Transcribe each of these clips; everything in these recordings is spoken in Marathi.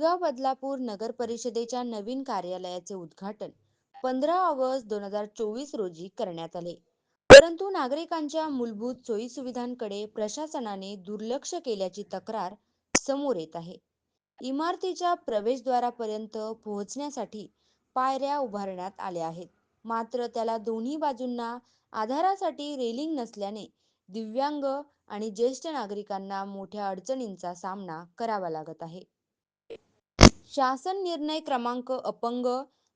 तुळगाव बदलापूर नगर परिषदेच्या नवीन कार्यालयाचे उद्घाटन पंधरा ऑगस्ट दोन हजार चोवीस रोजी करण्यात आले. परंतु नागरिकांच्या मूलभूत सोयीसुविधांकडे प्रशासनाने दुर्लक्ष केल्याची तक्रार समोर येत आहे. इमारतीच्या प्रवेशद्वारापर्यंत पोहोचण्यासाठी पायऱ्या उभारण्यात आल्या आहेत. मात्र त्याला दोन्ही बाजूंना आधारासाठी रेलिंग नसल्याने दिव्यांग आणि ज्येष्ठ नागरिकांना मोठ्या अडचणींचा सामना करावा लागत आहे. शासन निर्णय क्रमांक अपंग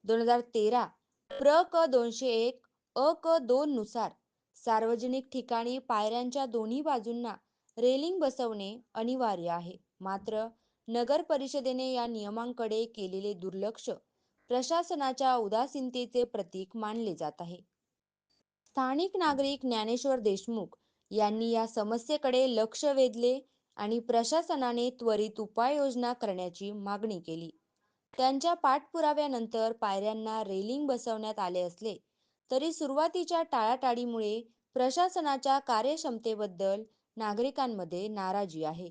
दोन हजार तेरा प्र क दोनशे एक अ क दोन नुसार. सार्वजनिक ठिकाणी पायऱ्यांच्या दोन्ही बाजूंना रेलिंग बसवणे अनिवार्य आहे. मात्र नगर परिषदेने या नियमांकडे केलेले दुर्लक्ष प्रशासनाच्या उदासीनतेचे प्रतीक मानले जात आहे. स्थानिक नागरिक ज्ञानेश्वर देशमुख यांनी या समस्येकडे लक्ष वेधले आणि प्रशासनाने त्वरित उपाययोजना करण्याची मागणी केली. त्यांच्या पाठपुराव्यानंतर पायऱ्यांना रेलिंग बसवण्यात आले असले तरी सुरुवातीच्या टाळाटाळीमुळे प्रशासनाच्या कार्यक्षमतेबद्दल नागरिकांमध्ये नाराजी आहे.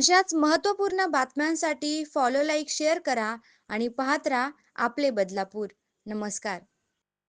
अशाच महत्त्वपूर्ण बातम्यांसाठी फॉलो लाईक शेअर करा आणि पाहत राहा आपले बदलापूर. नमस्कार.